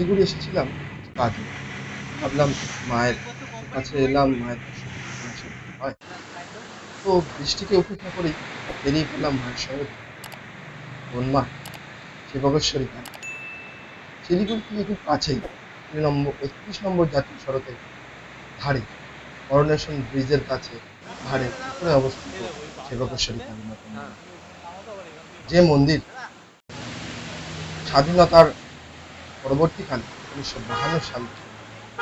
শিলিগুড়ি এসেছিলাম, কাজে ভাবলাম মায়ের কাছে এলাম, মায়ের হয়। তো বৃষ্টিকে উপেক্ষা করেই বেরিয়ে পড়লাম মায়ের সঙ্গে। বন্যা শিবকেশ্বরী কালী শিলিগুড়ি থেকে খুব কাছেই, তিন নম্বর, একত্রিশ নম্বর জাতীয় সড়কের ধারে করোনেশন ব্রিজের কাছে ধারে উপরে অবস্থিত শিবকেশ্বরী মাতা যে মন্দির স্বাধীনতার পরবর্তীকালে উনিশশো বাহান্ন সাল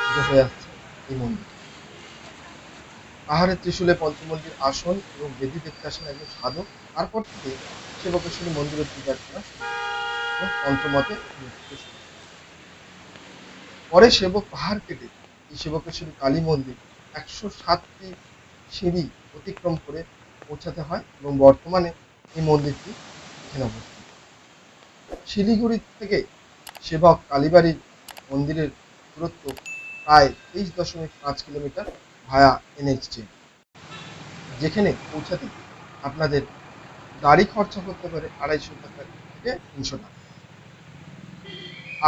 থেকে হয়ে আসছে এই মন্দির। পাহাড়ের ত্রিশূলে পঞ্চমন্দির আসন এবং বেদি দেখতে আসেন একজন সাধক। তারপর থেকে শিবকেশ্বরী মন্দিরের পূজা হয় এবং হয়। পরে সেবক পাহাড় কেটে এই শিবকেশ্বরী কালী মন্দির একশো সাতটি সিঁড়ি অতিক্রম করে পৌঁছাতে হয় এবং বর্তমানে এই মন্দিরটি এখানে অবস্থিত। শিলিগুড়ি থেকে সেবক কালীবাড়ির মন্দিরের দূরত্ব প্রায় তেইশ দশমিক পাঁচ কিলোমিটার ভায়া এনএইচ যেখানে পৌঁছাতে আপনাদের গাড়ি খরচা করতে পারে আড়াইশো টাকা থেকে তিনশো টাকা।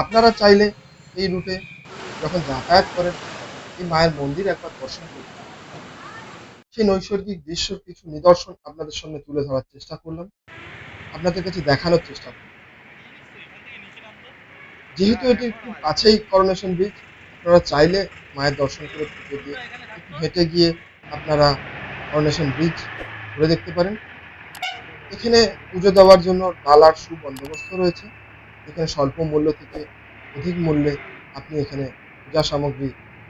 আপনারা চাইলে এই রুটে যখন যাতায়াত করেন, এই মায়ের মন্দির একবার দর্শন করতে। সেই নৈসর্গিক দৃশ্যর কিছু নিদর্শন আপনাদের সামনে তুলে ধরার চেষ্টা করলাম। আপনাদের কাছে দেখানোর চেষ্টা করলাম। যেহেতু এটি খুব কাছেই করোনেশন ব্রিজ আপনারা চাইলে মায়ের দর্শন করে পুজো দিয়ে একটু হেঁটে গিয়ে আপনারা করোনেশন ব্রিজ ঘুরে দেখতে পারেন। এখানে পুজো দেওয়ার জন্য ডালার সুবন্দোবস্ত রয়েছে। এখানে স্বল্প মূল্য থেকে অধিক মূল্যে আপনি এখানে পূজা সামগ্রী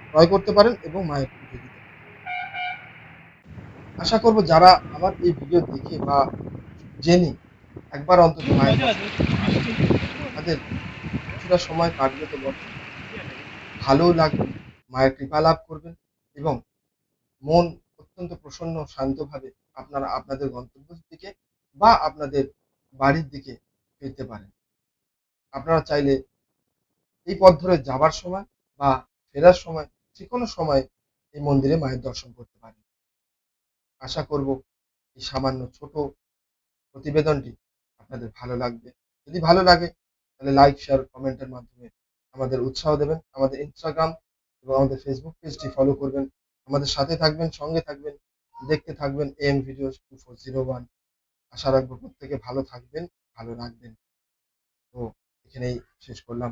ক্রয় করতে পারেন এবং মায়ের পুজো দিতে আশা করব যারা আমার এই ভিডিও দেখে বা জেনে একবার অন্তত মায়ের তাদের কিছুটা সময় কাটবে তো বটে। ভালোও লাগবে, মায়ের কৃপা লাভ করবেন এবং মন অত্যন্ত প্রসন্ন, শান্তভাবে আপনারা আপনাদের গন্তব্যের দিকে বা আপনাদের বাড়ির দিকে ফিরতে পারেন। আপনারা চাইলে এই পথ ধরে যাবার সময় বা ফেরার সময় যে কোনো সময় এই মন্দিরে মায়ের দর্শন করতে পারেন। আশা করব এই সামান্য ছোট প্রতিবেদনটি আপনাদের ভালো লাগবে। যদি ভালো লাগে তাহলে লাইক শেয়ার কমেন্টের মাধ্যমে আমাদের উৎসাহ দেবেন। আমাদের ইনস্টাগ্রাম এবং আমাদের ফেসবুক পেজটি ফলো করবেন। আমাদের সাথে থাকবেন, সঙ্গে থাকবেন, দেখতে থাকবেন M video two four zero one আশা রাখব প্রত্যেকে ভালো থাকবেন, ভালো রাখবেন। তো এখানেই শেষ করলাম।